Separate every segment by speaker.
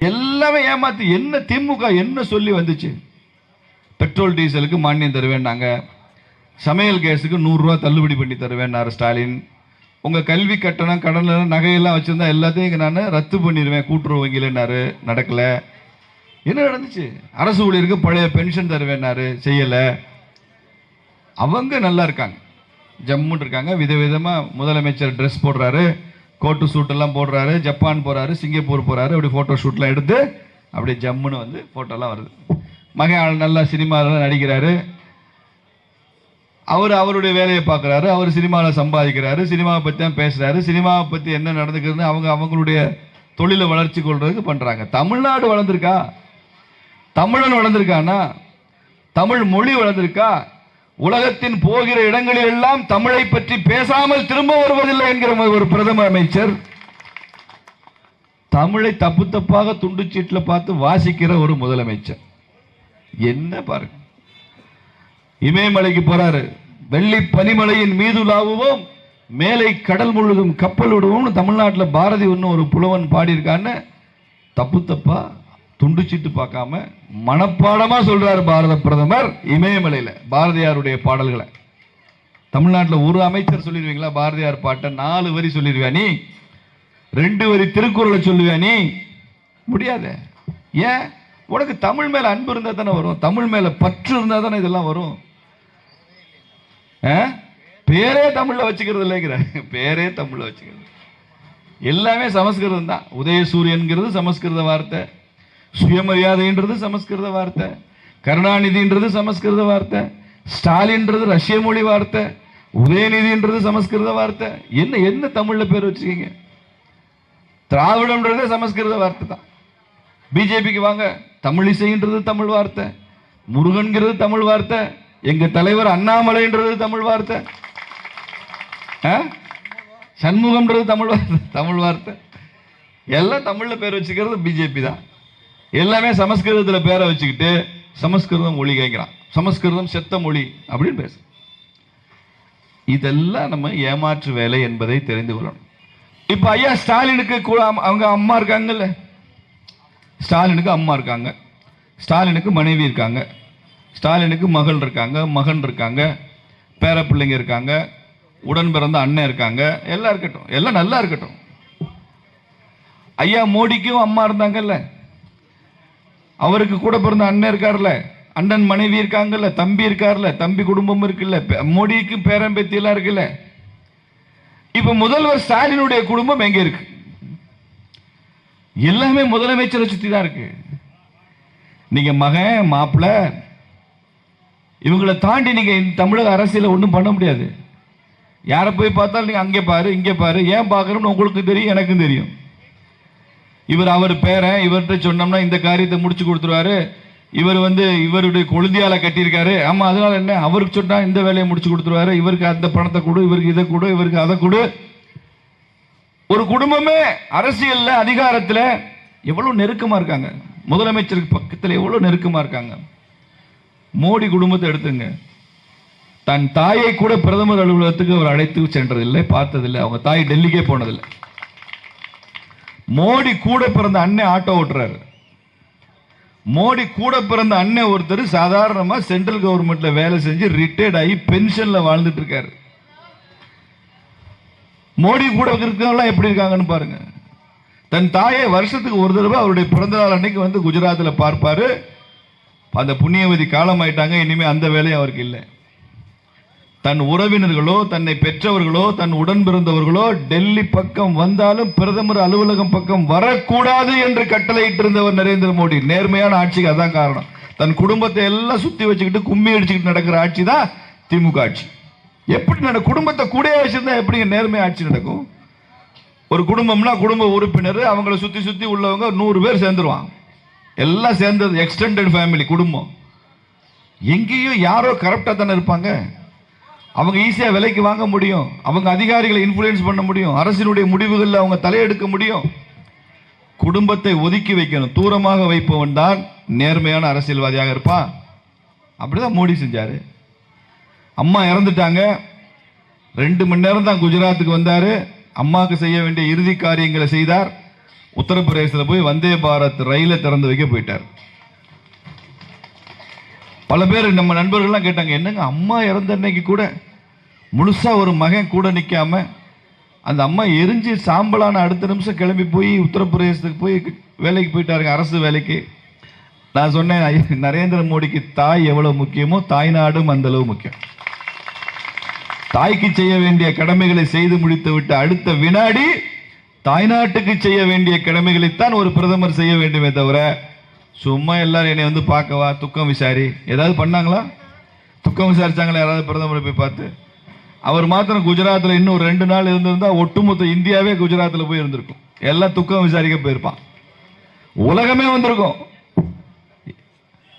Speaker 1: எல்லாமே ஏமாத்து. என்ன திமுக என்ன சொல்லி வந்துச்சு? பெட்ரோல் டீசலுக்கு மானியம் தருவேன்னாங்க. சமையல் கேஸுக்கு நூறுரூவா தள்ளுபடி பண்ணி தருவேன்னாரு ஸ்டாலின். உங்கள் கல்வி கட்டணம் கடன் நகையெல்லாம் வச்சுருந்தா எல்லாத்தையும் இங்கே நான் ரத்து பண்ணிடுவேன் கூட்டுறவு வங்கியிலன்னாரு. நடக்கலை. என்ன நடந்துச்சு? அரசு ஊழியருக்கு பழைய பென்ஷன் தருவேன்னாரு. செய்யலை. அவங்க நல்லா இருக்காங்க. ஜம்முன்னு இருக்காங்க. விதவிதமாக முதலமைச்சர் ட்ரெஸ் போடுறாரு. கோட்டு சூட்டெல்லாம் போடுறாரு ஜப்பான் போகிறாரு சிங்கப்பூர் போகிறாரு அப்படி ஃபோட்டோ ஷூட்லாம் எடுத்து அப்படியே ஜம்முன்னு வந்து ஃபோட்டோலாம் வருது. மகன் ஆள் நல்லா சினிமாவில் நடிக்கிறாரு. அவர் அவருடைய வேலையை பார்க்குறாரு அவர் சினிமாவில் சம்பாதிக்கிறாரு சினிமாவை பற்றி தான் பேசுகிறாரு சினிமாவை பற்றி என்ன நடந்துக்கிறதுன்னு அவங்க அவங்களுடைய தொழிலை வளர்ச்சி கொள்றதுக்கு பண்ணுறாங்க தமிழ்நாடு வளர்ந்துருக்கா? தமிழன் வளர்ந்துருக்கானா? தமிழ் மொழி வளர்ந்துருக்கா? உலகத்தின் போகிற இடங்களில் எல்லாம் தமிழை பற்றி பேசாமல் திரும்ப வருவதில்லை என்கிற ஒரு பிரதம அமைச்சர். தமிழை தப்பு தப்பாக துண்டுச்சீட்டில் பார்த்து வாசிக்கிற ஒரு முதலமைச்சர். என்ன பாருங்க. இமயமலைக்கு போறாரு. வெள்ளி பனிமலையின் மீது லாவுவோம் மேலை கடல் முழுதும் கப்பல் விடுவோம்னு தமிழ்நாட்டில் பாரதி ஒன்று ஒரு புலவன் பாடியிருக்கான்னு தப்பு தப்பா? துண்டுச்சிட்டு பார்க்காம மனப்பாடமாக சொல்கிறார் பாரத பிரதமர் இமயமலையில் பாரதியாருடைய பாடல்களை. தமிழ்நாட்டில் ஒரு அமைச்சர் சொல்லிடுவீங்களா? பாரதியார் பாட்டை நாலு வரி சொல்லிடுவியா நீ? ரெண்டு வரி திருக்குறளை சொல்லுவியா நீ? முடியாது. ஏன்? உனக்கு தமிழ் மேலே அன்பு இருந்தால் தானே வரும். தமிழ் மேலே பற்று இருந்தால் தானே இதெல்லாம் வரும். ஆ? பேரே தமிழில் வச்சுக்கிறது இல்லைங்கிற. பேரே தமிழில் வச்சுக்கிறது. எல்லாமே சமஸ்கிருதம் தான் உதயசூரியன்கிறது சமஸ்கிருத வார்த்தை. சுயமரியாதைன்றது சமஸ்கிருத வார்த்தை. கருணாநிதின்றது சமஸ்கிருத வார்த்தை. ஸ்டாலின்றது ரஷ்ய மொழி வார்த்தை. உதயநிதின்றது சமஸ்கிருத வார்த்தை. என்ன என்ன தமிழில் பேர் வச்சுக்கீங்க திராவிடம்ன்றதே சமஸ்கிருத வார்த்தை தான். பிஜேபிக்கு வாங்க தமிழிசைன்றது தமிழ் வார்த்தை. முருகன்கிறது தமிழ் வார்த்தை. எங்கள் தலைவர் அண்ணாமலைன்றது தமிழ் வார்த்தை. ஆ? சண்முகம்ன்றது தமிழ் வார்த்தை. தமிழ் வார்த்தை. எல்லாம் தமிழில் பேர் வச்சுக்கிறது பிஜேபி தான். எல்லாமே சமஸ்கிருதத்தில் பேரை வச்சுக்கிட்டு சமஸ்கிருதம் மொழி கேட்குறான் சமஸ்கிருதம் செத்த மொழி அப்படின்னு பேச. இதெல்லாம் நம்ம ஏமாற்று வேலை என்பதை தெரிந்து கொள்ளணும். இப்போ ஐயா ஸ்டாலினுக்கு கூட அவங்க அம்மா இருக்காங்கல்ல? ஸ்டாலினுக்கு அம்மா இருக்காங்க. ஸ்டாலினுக்கு மனைவி இருக்காங்க. ஸ்டாலினுக்கு மகள் இருக்காங்க மகன் இருக்காங்க பேர பிள்ளைங்க இருக்காங்க உடன் பிறந்த அண்ணன் இருக்காங்க எல்லாம் இருக்கட்டும். எல்லாம் நல்லா இருக்கட்டும். ஐயா மோடிக்கும் அம்மா இருந்தாங்கல்ல? அவருக்கு கூட பிறந்த அண்ணன் இருக்கார்ல. அண்ணன் மனைவி இருக்காங்கல்ல தம்பி இருக்கார்ல தம்பி குடும்பம் இருக்குல்ல மோடிக்கு பேரம்பேத்தி எல்லாம் இருக்குல்ல. இப்ப முதல்வர் ஸ்டாலினுடைய குடும்பம் எங்க இருக்கு? எல்லாமே முதலமைச்சரை சுத்தி தான் இருக்கு. நீங்க மகன் மாப்பிள்ள இவங்களை தாண்டி நீங்க தமிழக அரசியல ஒன்றும் பண்ண முடியாது. யாரை போய் பார்த்தாலும் நீங்க அங்கே பாரு இங்கே பாரு ஏன் பார்க்கணும்னு உங்களுக்கு தெரியும் எனக்கும் தெரியும். இவர் அவர் பேரன் இவர்கிட்ட சொன்னோம்னா இந்த காரியத்தை முடிச்சு கொடுத்துருவாரு. இவர் வந்து இவருடைய கொழுந்தியால கட்டியிருக்காரு. ஆமா அதனால என்ன? அவருக்கு சொன்னா இந்த வேலையை முடிச்சு கொடுத்துருவாரு. இவருக்கு அந்த பணத்தை கொடு இவருக்கு இதை கொடு இவருக்கு அதை கொடு. ஒரு குடும்பமே அரசியல்ல அதிகாரத்துல எவ்வளவு நெருக்கமா இருக்காங்க. முதலமைச்சருக்கு பக்கத்துல எவ்வளவு நெருக்கமா இருக்காங்க. மோடி குடும்பத்தை எடுத்துங்க. தன் தாயை கூட பிரதமர் அலுவலகத்துக்கு அவர் அழைத்து சென்றதில்லை பார்த்ததில்லை. அவங்க தாய் டெல்லிக்கே போனதில்லை. மோடி கூட பிறந்த அண்ணன் ஆட்டோ ஓட்டுறாரு. மோடி கூட பிறந்த அண்ணன் ஒருத்தர் சாதாரணமாக சென்ட்ரல் கவர்மெண்ட்ல வேலை செஞ்சு ரிட்டையர்ட் ஆகி பென்ஷன்ல வாழ்ந்துட்டு இருக்காரு. மோடி கூட இருக்கிறவங்களாம் எப்படி இருக்காங்கன்னு பாருங்க. தன் தாயை வருஷத்துக்கு ஒரு தடவை அவருடைய பிறந்த நாள் அன்னைக்கு வந்து குஜராத்தில் பார்ப்பாரு. அந்த புண்ணியவதி காலமாயிட்டாங்க இனிமேல் அந்த வேலையும் அவருக்கு இல்லை. தன் உறவினர்களோ தன்னை பெற்றவர்களோ தன் உடன் பிறந்தவர்களோ டெல்லி பக்கம் வந்தாலும் பிரதமர் அலுவலகம் பக்கம் வரக்கூடாது என்று கட்டளையிட்டிருந்தவர் நரேந்திர மோடி. நேர்மையான ஆட்சிக்கு அதான் காரணம். தன் குடும்பத்தை எல்லாம் சுத்தி வச்சுக்கிட்டு கும்மி அடிச்சுக்கிட்டு நடக்கிற ஆட்சி தான் திமுக ஆட்சி. எப்படி நட குடும்பத்தை கூட வச்சிருந்தா எப்படி நேர்மை ஆட்சி நடக்கும்? ஒரு குடும்பம்னா குடும்ப உறுப்பினர் அவங்கள சுத்தி சுத்தி உள்ளவங்க நூறு பேர் சேர்ந்துருவான் எல்லாம் சேர்ந்தது எக்ஸ்டெண்டட் ஃபேமிலி குடும்பம். எங்கேயும் யாரோ கரெக்டாக தானே இருப்பாங்க. அவங்க ஈஸியாக விலைக்கு வாங்க முடியும். அவங்க அதிகாரிகளை இன்ஃப்ளூயன்ஸ் பண்ண முடியும். அரசினுடைய முடிவுகளில் அவங்க தலையெடுக்க முடியும். குடும்பத்தை ஒதுக்கி வைக்கணும். தூரமாக வைப்பவன் தான் நேர்மையான அரசியல்வாதியாக இருப்பான். அப்படிதான் மோடி செஞ்சார். அம்மா இறந்துட்டாங்க. ரெண்டு மணி நேரம் தான் குஜராத்துக்கு வந்தார். அம்மாவுக்கு செய்ய வேண்டிய இறுதி காரியங்களை செய்தார். உத்தரப்பிரதேசத்தில் போய் வந்தே பாரத் ரயிலை திறந்து வைக்க போயிட்டார். பல பேர் நம்ம நண்பர்கள்லாம் கேட்டாங்க என்னங்க அம்மா இறந்த அன்னைக்கு கூட முழுசா ஒரு மகன் கூட நிற்காம அந்த அம்மா எரிஞ்சு சாம்பலான அடுத்த நிமிஷம் கிளம்பி போய் உத்தரப்பிரதேசத்துக்கு போய் வேலைக்கு போயிட்டாருங்க அரசு வேலைக்கு. நான் சொன்னேன் நரேந்திர மோடிக்கு தாய் எவ்வளவு முக்கியமோ தாய்நாடும் அந்த அளவு முக்கியம். தாய்க்கு செய்ய வேண்டிய கடமைகளை செய்து முடித்து விட்டு அடுத்த வினாடி தாய்நாட்டுக்கு செய்ய வேண்டிய கடமைகளைத்தான் ஒரு பிரதமர் செய்ய வேண்டுமே தவிர சும்மா எல்லாரும் என்னை வந்து பார்க்கவா துக்கம் விசாரி. ஏதாவது பண்ணாங்களா? துக்கம் விசாரிச்சாங்களா? யாராவது பிரதமரை போய் பார்த்து? அவர் மாத்திரம் குஜராத்தில் இன்னும் ஒரு ரெண்டு நாள் இருந்திருந்தா ஒட்டுமொத்த இந்தியாவே குஜராத்தில் போய் இருந்திருக்கும். எல்லாம் துக்கம் விசாரிக்க போயிருப்பான். உலகமே வந்திருக்கும்.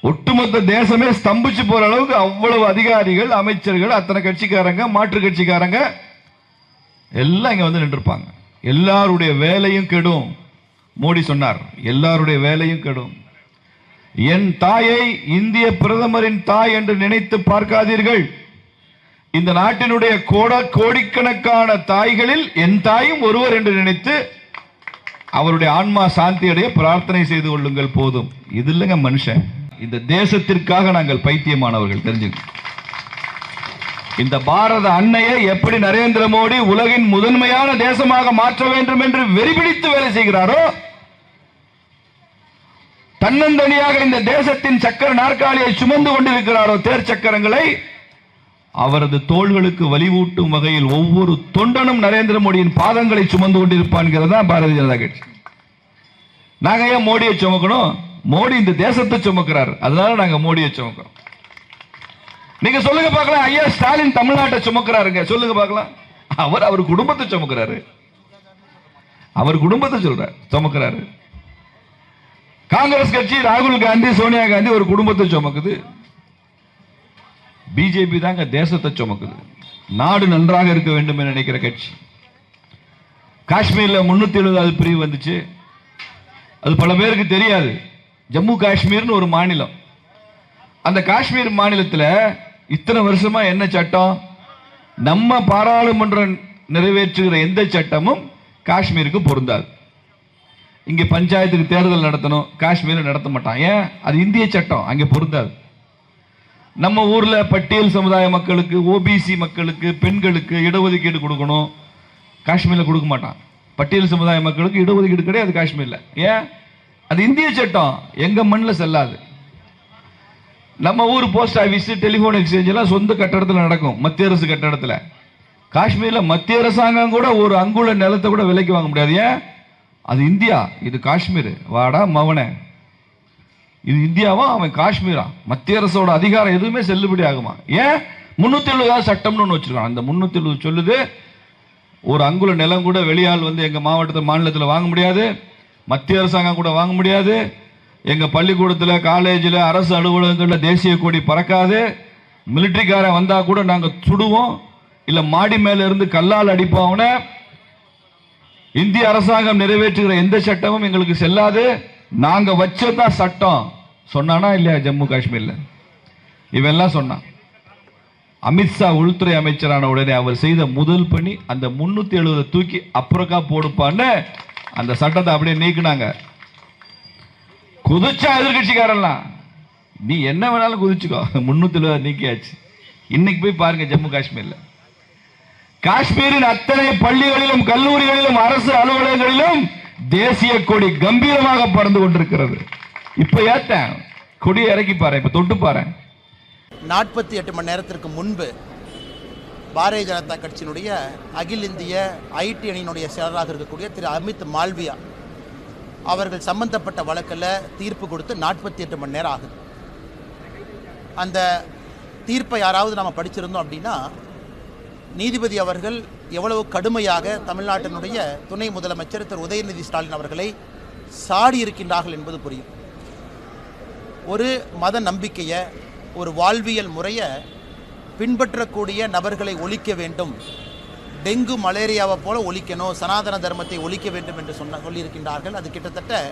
Speaker 1: ஒட்டுமொத்த தேசமே ஸ்தம்பிச்சு போற அளவுக்கு அவ்வளவு அதிகாரிகள் அமைச்சர்கள் அத்தனை கட்சிக்காரங்க மாற்று கட்சிக்காரங்க எல்லாம் இங்க வந்து நின்றுருப்பாங்க. எல்லாருடைய வேலையும் கெடும். மோடி சொன்னார் எல்லாருடைய வேலையும் கெடும். என் தாயை இந்திய பிரதமரின் தாய் என்று நினைத்து பார்க்காதீர்கள். இந்த நாட்டினுடைய கோட கோடிக்கணக்கான தாய்களில் என் தாயும் ஒருவர் என்று நினைத்து அவருடைய ஆன்மா சாந்தியடைய பிரார்த்தனை செய்து கொள்ளுங்கள் போதும். இது இல்லைங்க மனுஷன். இந்த தேசத்திற்காக நாங்கள் பைத்தியமானவர்கள் தெரிஞ்சுங்க. இந்த பாரத அன்னையை எப்படி நரேந்திர மோடி உலகின் முதன்மையான தேசமாக மாற்ற வேண்டும் என்று வெறிபிடித்து வேலை செய்கிறாரோ தன்னந்தனியாக இந்த தேசத்தின் சக்கர நாற்காலியை சுமந்து கொண்டிருக்கிறாரோ தேர் சக்கரங்களை அவரது தோள்களுக்கு வலிவூட்டும் வகையில் ஒவ்வொரு தொண்டனும் நரேந்திர மோடியின் பாதங்களை சுமந்து கொண்டிருப்பான்ங்கிறது தான் பாரதிய ஜனதா கட்சி. நாங்க ஏன் மோடியை சுமக்கணும்? மோடி இந்த தேசத்தை சுமக்கிறார். அதனால நாங்க மோடியை சுமக்கிறோம். நீங்க சொல்லுங்க பார்க்கலாம் ஐயா ஸ்டாலின் தமிழ்நாட்டை சுமக்கிறாருங்க. சொல்லுங்க பார்க்கலாம். அவர் அவர் குடும்பத்தை சுமக்கிறாரு. அவர் குடும்பத்தை சொல்றார் சுமக்கிறாரு. காங்கிரஸ் கட்சி ராகுல் காந்தி சோனியா காந்தி ஒரு குடும்பத்தை சுமக்குது. பிஜேபி தாங்க தேசத்தை சுமக்குது. நாடு நன்றாக இருக்க வேண்டும் என்று நினைக்கிற கட்சி. காஷ்மீர்ல முன்னூத்தி எழுபதாவது பிரிவு வந்துச்சு. அது பல பேருக்கு தெரியாது. ஜம்மு காஷ்மீர்னு ஒரு மாநிலம். அந்த காஷ்மீர் மாநிலத்தில் இத்தனை வருஷமா என்ன சட்டம்? நம்ம பாராளுமன்றம் நிறைவேற்றுகிற எந்த சட்டமும் காஷ்மீருக்கு பொருந்தாது. இங்க பஞ்சாயத்துக்கு தேர்தல் நடத்தணும் காஷ்மீரில் நடத்த மாட்டான். ஏன்? அது இந்திய சட்டம் அங்கே பொருந்தாது. நம்ம ஊரில் பட்டியல் சமுதாய மக்களுக்கு ஓபிசி மக்களுக்கு பெண்களுக்கு இடஒதுக்கீடு கொடுக்கணும். காஷ்மீரில் கொடுக்க மாட்டான். பட்டியல் சமுதாய மக்களுக்கு இடஒதுக்கீடு கிடையாது காஷ்மீரில். ஏன்? அது இந்திய சட்டம். எங்கள் மண்ணில் செல்லாது. நம்ம ஊர் போஸ்ட் ஆஃபீஸ் டெலிஃபோன் எக்ஸ்சேஞ்ச் எல்லாம் சொந்த கட்டடத்தில் நடக்கும். மத்திய அரசு கட்டடத்தில். காஷ்மீரில் மத்திய அரசாங்கம் கூட ஒரு அங்குல நிலத்தை கூட விலைக்கு வாங்க முடியாது. ஏன்? அது இந்தியா. இது காஷ்மீர். வாடா மவனை. இது இந்தியாவா? அவன் காஷ்மீரா? மத்திய அரசோட அதிகாரம் எதுவுமே செல்லுபடி ஆகுமா? ஏன்? முன்னூத்தி எழுபதாவது சட்டம்னு ஒன்று வச்சிருக்கான் அந்த முன்னூத்தி எழுபது சொல்லுது ஒரு அங்குல நிலம் கூட வெளியால் வந்து எங்க மாவட்டத்தில் மாநிலத்தில் வாங்க முடியாது. மத்திய அரசாங்கம் கூட வாங்க முடியாது. எங்க பள்ளிக்கூடத்தில் காலேஜில் அரசு அலுவலகங்களில் தேசிய கொடி பறக்காது. மிலிட்ரிக்காரன் வந்தா கூட நாங்கள் சுடுவோம். இல்ல மாடி மேல இருந்து கல்லால் அடிப்போம் இந்திய அரசாங்கம் நிறைவேற்றுகிற எந்த சட்டமும் எங்களுக்கு செல்லாது. நாங்க வச்சதான் சட்டம். சொன்னானா இல்லையா ஜம்மு காஷ்மீர்ல? இவெல்லாம் சொன்னான் அமித்ஷா உள்துறை அமைச்சரான உடனே அவர் செய்த முதல் பணி அந்த முன்னூத்தி எழுபது தூக்கி அப்புறக்கா போடுப்பான்னு அந்த சட்டத்தை அப்படியே நீக்குனாங்க. குதிச்சா எதிர்கட்சிக்காரெல்லாம் நீ என்ன வேணாலும் குதிச்சுக்கோ. முன்னூத்தி எழுபது நீக்கியாச்சு. இன்னைக்கு போய் பாருங்க ஜம்மு காஷ்மீர்ல. காஷ்மீரின் அத்தனை பள்ளிகளிலும் கல்லூரிகளிலும் அரசு அலுவலகங்களிலும் தேசிய கொடி கம்பீரமாக பறந்து கொண்டிருக்கிறது. இப்ப ஏத்தேன். கொடி இறக்கி பாரு இப்ப தொட்டு பாரு
Speaker 2: நாற்பத்தி எட்டு மணி நேரத்திற்கு முன்பு பாரதிய ஜனதா கட்சியினுடைய அகில இந்திய ஐடி அணியினுடைய செயலராக இருக்கக்கூடிய திரு அமித் மால்வியா அவர்கள் சம்பந்தப்பட்ட வழக்கில் தீர்ப்பு கொடுத்து நாற்பத்தி எட்டு மணி நேரம் ஆகுது. அந்த தீர்ப்பை யாராவது நாம் படிச்சிருந்தோம் அப்படின்னா நீதிபதி அவர்கள் எவ்வளவு கடுமையாக தமிழ்நாட்டினுடைய துணை முதலமைச்சர் திரு உதயநிதி ஸ்டாலின் அவர்களை சாடி இருக்கின்றார்கள் என்பது புரியும். ஒரு மத நம்பிக்கையை ஒரு வாழ்வியல் முறையை பின்பற்றக்கூடிய நபர்களை ஒழிக்க வேண்டும். டெங்கு மலேரியாவை போல ஒழிக்கணும் சனாதன தர்மத்தை ஒழிக்க வேண்டும் என்று சொன்ன சொல்லியிருக்கின்றார்கள். அது கிட்டத்தட்ட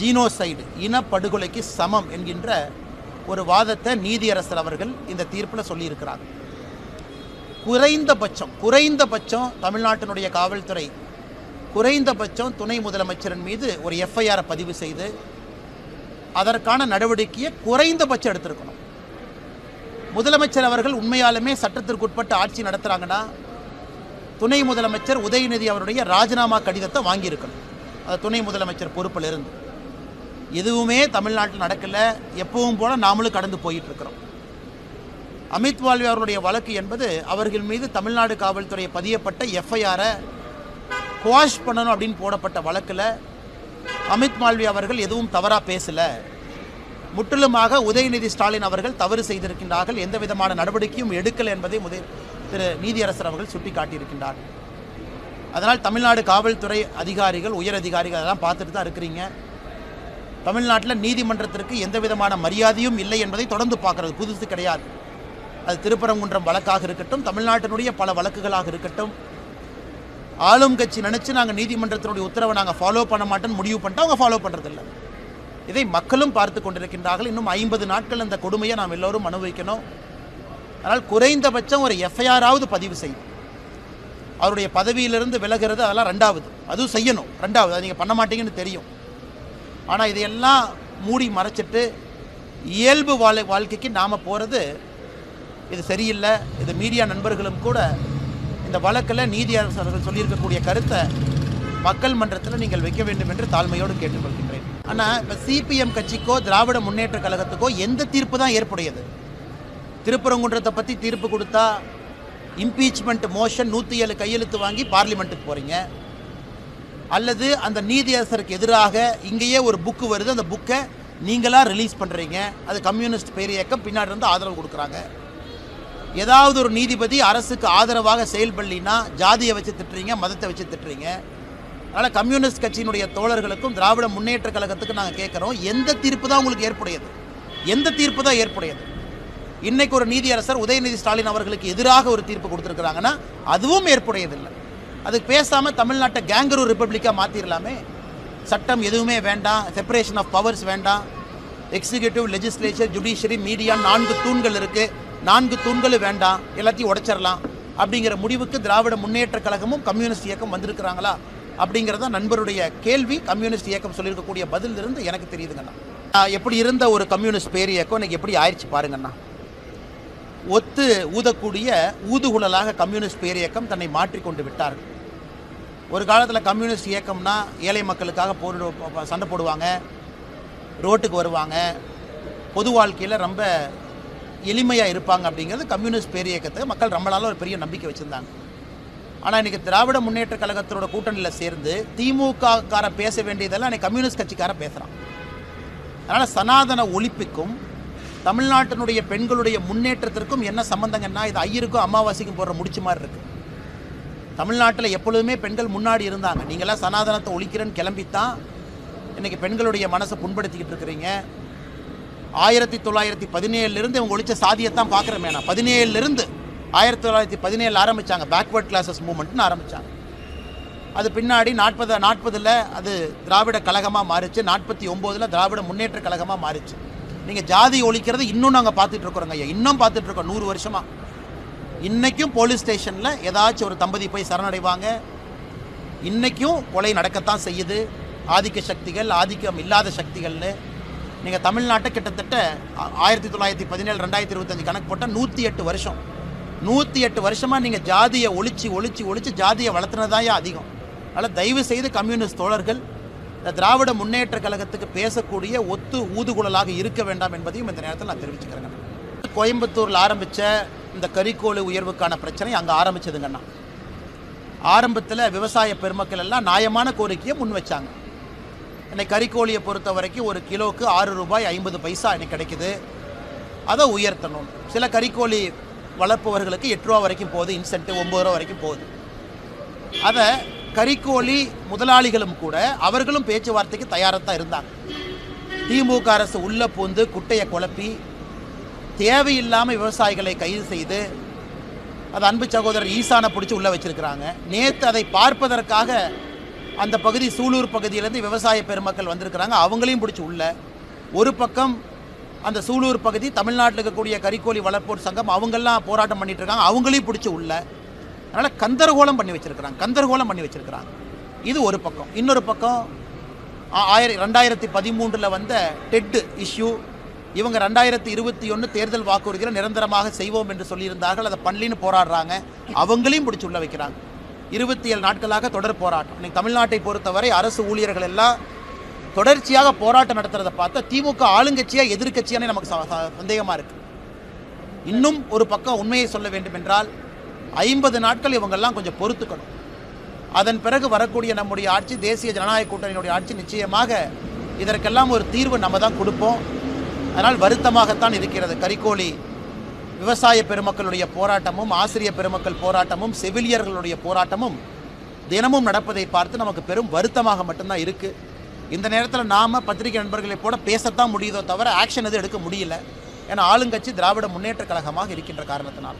Speaker 2: ஜீனோசைடு இனப்படுகொலைக்கு சமம் என்கின்ற ஒரு வாதத்தை நீதியரசர் அவர்கள் இந்த தீர்ப்பில் சொல்லியிருக்கிறார்கள். குறைந்தபட்சம் குறைந்தபட்சம் தமிழ்நாட்டினுடைய காவல்துறை குறைந்தபட்சம் துணை முதலமைச்சரின் மீது ஒரு எஃப்ஐஆரை பதிவு செய்து அதற்கான நடவடிக்கையை குறைந்தபட்சம் எடுத்திருக்கணும். முதலமைச்சர் அவர்கள் உண்மையாலுமே சட்டத்திற்குட்பட்டு ஆட்சி நடத்துகிறாங்கன்னா துணை முதலமைச்சர் உதயநிதி அவருடைய ராஜினாமா கடிதத்தை வாங்கியிருக்கணும். அது துணை முதலமைச்சர் பொறுப்பில் இருந்து எதுவுமே தமிழ்நாட்டில் நடக்கலை எப்பவும் போல நாமளும் கடந்து போயிட்டு இருக்கிறோம். அமித் வால்வி அவருடைய வழக்கு என்பது அவர்கள் மீது தமிழ்நாடு காவல்துறை பதியப்பட்ட எஃப்ஐஆரை குவாஷ் பண்ணணும் அப்படின்னு போடப்பட்ட வழக்கில் அமித் மால்வி அவர்கள் எதுவும் தவறாக பேசலை. முற்றிலுமாக உதயநிதி ஸ்டாலின் அவர்கள் தவறு செய்திருக்கின்றார்கள். எந்த விதமான நடவடிக்கையும் எடுக்கலை என்பதை முதல் திரு நீதியரசர் அவர்கள் சுட்டிக்காட்டியிருக்கின்றார். அதனால் தமிழ்நாடு காவல்துறை அதிகாரிகள் உயர் அதிகாரிகள் அதெல்லாம் பார்த்துட்டு தான் இருக்கிறீங்க. தமிழ்நாட்டில் நீதிமன்றத்திற்கு எந்த விதமான மரியாதையும் இல்லை என்பதை தொடர்ந்து பார்க்கறது. புதுசு கிடையாது. அது திருப்பரங்குன்றம் வழக்காக இருக்கட்டும் தமிழ்நாட்டினுடைய பல வழக்குகளாக இருக்கட்டும் ஆளும் கட்சி நினச்சி நாங்கள் நீதிமன்றத்தினுடைய உத்தரவை நாங்கள் ஃபாலோ பண்ண மாட்டோம்னு முடிவு பண்ணிட்டு அவங்க ஃபாலோ பண்ணுறதில்ல இதை மக்களும் பார்த்து கொண்டிருக்கின்றார்கள். இன்னும் ஐம்பது நாட்கள் அந்த கொடுமையை நாம் எல்லோரும் அனுபவிக்கணும். அதனால் குறைந்தபட்சம் ஒரு எஃப்ஐஆராவது பதிவு செய்யும் அவருடைய பதவியிலிருந்து விலகிறது அதெல்லாம் ரெண்டாவது. அதுவும் செய்யணும். ரெண்டாவது. அது நீங்கள் பண்ண மாட்டீங்கன்னு தெரியும். ஆனால் இதையெல்லாம் மூடி மறைச்சிட்டு இயல்பு வாழ் வாழ்க்கைக்கு நாம் போகிறது இது சரியில்லை. இது மீடியா நண்பர்களும் கூட இந்த வழக்கில் நீதியரசர்கள் சொல்லியிருக்கக்கூடிய கருத்தை மக்கள் மன்றத்தில் நீங்கள் வைக்க வேண்டும் என்று தாழ்மையோடு கேட்டுக்கொள்கின்றேன். ஆனால் இப்போ சிபிஎம் கட்சிக்கோ திராவிட முன்னேற்ற கழகத்துக்கோ எந்த தீர்ப்பு தான் ஏற்புடையது? திருப்பரங்குன்றத்தை பற்றி தீர்ப்பு கொடுத்தா இம்பீச்மெண்ட் மோஷன் நூற்றி ஏழு கையெழுத்து வாங்கி பார்லிமெண்ட்டுக்கு போகிறீங்க அல்லது அந்த நீதியரசருக்கு எதிராக இங்கேயே ஒரு புக்கு வருது. அந்த புக்கை நீங்களாக ரிலீஸ் பண்ணுறீங்க அது கம்யூனிஸ்ட் பேர் இயக்கம் பின்னாடி இருந்து ஆதரவு கொடுக்குறாங்க. ஏதாவது ஒரு நீதிபதி அரசுக்கு ஆதரவாக செயல்படலினா ஜாதியை வச்சு திட்டுறீங்க மதத்தை வச்சு திட்டுறீங்க. அதனால் கம்யூனிஸ்ட் கட்சியினுடைய தோழர்களுக்கும் திராவிட முன்னேற்ற கழகத்துக்கு நாங்கள் கேட்குறோம் எந்த தீர்ப்பு தான் உங்களுக்கு ஏற்புடையது? எந்த தீர்ப்பு தான் ஏற்புடையது? இன்னைக்கு ஒரு நீதியரசர் உதயநிதி ஸ்டாலின் அவர்களுக்கு எதிராக ஒரு தீர்ப்பு கொடுத்துருக்குறாங்கன்னா அதுவும் ஏற்புடையதில்லை. அதுக்கு பேசாமல் தமிழ்நாட்டை கேங்கரூர் ரிப்பப்ளிக்காக மாற்றிடலாமே சட்டம் எதுவுமே வேண்டாம். செப்பரேஷன் ஆஃப் பவர்ஸ் வேண்டாம். எக்ஸிக்யூட்டிவ் லெஜிஸ்லேச்சர் ஜுடிஷியரி மீடியா நான்கு தூண்கள் இருக்குது நான்கு தூண்களும் வேண்டாம் எல்லாத்தையும் உடைச்சிடலாம் அப்படிங்கிற முடிவுக்கு திராவிட முன்னேற்ற கழகமும் கம்யூனிஸ்ட் இயக்கம் வந்திருக்கிறாங்களா அப்படிங்கிறத நண்பருடைய கேள்வி கம்யூனிஸ்ட் இயக்கம் சொல்லியிருக்கக்கூடிய பதில் இருந்து எனக்கு தெரியுதுங்கண்ணா. எப்படி இருந்த ஒரு கம்யூனிஸ்ட் பேர் இயக்கம் இன்னைக்கு எப்படி ஆயிடுச்சு பாருங்கண்ணா. ஒத்து ஊதக்கூடிய ஊதுகுழலாக கம்யூனிஸ்ட் பேர் இயக்கம் தன்னை மாற்றிக்கொண்டு விட்டார்கள் ஒரு காலத்தில் கம்யூனிஸ்ட் இயக்கம்னா ஏழை மக்களுக்காக போர் சண்டை போடுவாங்க ரோட்டுக்கு வருவாங்க. பொது வாழ்க்கையில் ரொம்ப எளிமையாக இருப்பாங்க அப்படிங்கிறது கம்யூனிஸ்ட் பேர் இயக்கத்தை மக்கள் ரொம்ப நாளாக ஒரு பெரிய நம்பிக்கை வச்சுருந்தாங்க. ஆனால் இன்றைக்கி திராவிட முன்னேற்ற கழகத்தோட கூட்டணியில் சேர்ந்து திமுகக்கார பேச வேண்டியதெல்லாம் இன்னைக்கு கம்யூனிஸ்ட் கட்சிக்கார பேசுகிறான் அதனால் சனாதன ஒழிப்புக்கும் தமிழ்நாட்டினுடைய பெண்களுடைய முன்னேற்றத்திற்கும் என்ன சம்மந்தங்கன்னா இது ஐயருக்கும் அமாவாசைக்கும் போடுற முடிச்சு மாதிரி இருக்குது தமிழ்நாட்டில் எப்பொழுதுமே பெண்கள் முன்னாடி இருந்தாங்க. நீங்களாம் சனாதனத்தை ஒழிக்கிறேன்னு கிளம்பித்தான் இன்றைக்கி பெண்களுடைய மனசை புண்படுத்திக்கிட்டு இருக்கிறீங்க. ஆயிரத்தி தொள்ளாயிரத்தி பதினேழுலேருந்து இவங்க ஒழிச்ச சாதியத்தான் பார்க்குறேன் நான். பதினேழுலேருந்து ஆயிரத்தி தொள்ளாயிரத்தி பதினேழு ஆரம்பித்தாங்க பேக்வர்ட் கிளாஸஸ் மூமெண்ட்னு ஆரம்பித்தாங்க அது பின்னாடி நாற்பது நாற்பதில் அது திராவிட கழகமாக மாறிச்சு. நாற்பத்தி ஒம்போதில் திராவிட முன்னேற்ற கழகமாக மாறிச்சு. நீங்கள் ஜாதி ஒழிக்கிறது இன்னும் நாங்கள் பார்த்துட்டு இருக்கிறோங்க ஐயா இன்னும் பார்த்துட்டு இருக்கோம் நூறு வருஷமாக இன்றைக்கும் போலீஸ் ஸ்டேஷனில் ஏதாச்சும் ஒரு தம்பதி போய் சரணடைவாங்க. இன்றைக்கும் கொலை நடக்கத்தான் செய்யுது. ஆதிக்க சக்திகள் ஆதிக்கம் இல்லாத சக்திகள்னு. நீங்கள் தமிழ்நாட்டை கிட்டத்தட்ட ஆயிரத்தி தொள்ளாயிரத்தி பதினேழு ரெண்டாயிரத்தி இருபத்தஞ்சு கணக்கு போட்டால் நூற்றி எட்டு வருஷம். நூற்றி எட்டு வருஷமாக நீங்கள் ஜாதியை ஒழிச்சு ஒழிச்சு ஒழிச்சு ஜாதியை வளர்த்துனதாயா அதிகம். அதனால் தயவு செய்து கம்யூனிஸ்ட் தோழர்கள் இந்த திராவிட முன்னேற்ற கழகத்துக்கு பேசக்கூடிய ஒத்து ஊதுகுழலாக இருக்க வேண்டாம் என்பதையும் இந்த நேரத்தில் நான் தெரிவிச்சுக்கிறேங்க. கோயம்புத்தூரில் ஆரம்பித்த இந்த கறிக்கோழி உயர்வுக்கான பிரச்சனை அங்கே ஆரம்பிச்சதுங்கண்ணா ஆரம்பத்தில் விவசாய பெருமக்கள் எல்லாம் நியாயமான கோரிக்கையை முன் வச்சாங்க இன்னைக்கு கறிக்கோழியை பொறுத்த வரைக்கும் ஒரு கிலோவுக்கு ஆறு ரூபாய் ஐம்பது பைசா இன்னைக்கு கிடைக்குது. அதை உயர்த்தணும். சில கறிக்கோழி வளர்ப்பவர்களுக்கு எட்டு ரூபா வரைக்கும் போகுது இன்சென்டிவ் ஒம்பது ரூபா வரைக்கும் போகுது. அதை கறிக்கோழி முதலாளிகளும் கூட அவர்களும் பேச்சுவார்த்தைக்கு தயாராக தான் இருந்தாங்க. திமுக அரசு உள்ள பூந்து குட்டையை குழப்பி தேவையில்லாமல் விவசாயிகளை கைது செய்து அது அன்பு சகோதரர் ஈசானை பிடிச்சி உள்ளே வச்சிருக்கிறாங்க. நேற்று அதை பார்ப்பதற்காக அந்த பகுதி சூலூர் பகுதியிலேருந்து விவசாய பெருமக்கள் வந்திருக்கிறாங்க. அவங்களையும் பிடிச்சி உள்ள ஒரு பக்கம் அந்த சூலூர் பகுதி தமிழ்நாட்டில் இருக்கக்கூடிய கறிக்கோழி வளர்ப்போர் சங்கம் அவங்கெல்லாம் போராட்டம் பண்ணிட்டு இருக்காங்க அவங்களையும் பிடிச்சி உள்ள. அதனால் கந்தரகோலம் பண்ணி வச்சிருக்கிறாங்க. கந்தரகோலம் பண்ணி வச்சிருக்கிறாங்க. இது ஒரு பக்கம். இன்னொரு பக்கம் ஆ- ஆயிர ரெண்டாயிரத்தி பதிமூன்றில் வந்த டெட்டு இஷ்யூ இவங்க ரெண்டாயிரத்தி இருபத்தி ஒன்று தேர்தல் வாக்குறுதிகளை நிரந்தரமாக செய்வோம் என்று சொல்லியிருந்தார்கள். அதை பண்ணலின்னு போராடுறாங்க. அவங்களையும் பிடிச்சி உள்ள வைக்கிறாங்க. இருபத்தி ஏழு நாட்களாக தொடர் போராட்டம். இன்னைக்கு தமிழ்நாட்டை பொறுத்தவரை அரசு ஊழியர்கள் எல்லாம் தொடர்ச்சியாக போராட்டம் நடத்துறதை பார்த்தா திமுக ஆளுங்கட்சியாக எதிர்க்கட்சியானே நமக்கு ச- ச- இருக்கு. இன்னும் ஒரு பக்கம் உண்மையை சொல்ல வேண்டும் என்றால் ஐம்பது நாட்கள் இவங்கெல்லாம் கொஞ்சம் பொறுத்துக்கணும். அதன் பிறகு வரக்கூடிய நம்முடைய ஆட்சி தேசிய ஜனநாயக கூட்டணியினுடைய ஆட்சி நிச்சயமாக இதற்கெல்லாம் ஒரு தீர்வு நம்ம தான் கொடுப்போம். அதனால் வருத்தமாகத்தான் இருக்கிறது. கரிக்கோழி விவசாய பெருமக்களுடைய போராட்டமும் ஆசிரியர் பெருமக்கள் போராட்டமும் செவிலியர்களுடைய போராட்டமும் தினமும் நடப்பதை பார்த்து நமக்கு பெரும் வருத்தமாக மட்டும்தான் இருக்குது இந்த நேரத்தில் நாம் பத்திரிகை நண்பர்களை போட பேசத்தான் முடியுதோ தவிர ஆக்ஷன் எதுவும் எடுக்க முடியல. ஏன்னா ஆளுங்கட்சி திராவிட முன்னேற்ற கழகமாக இருக்கின்ற காரணத்தினால்.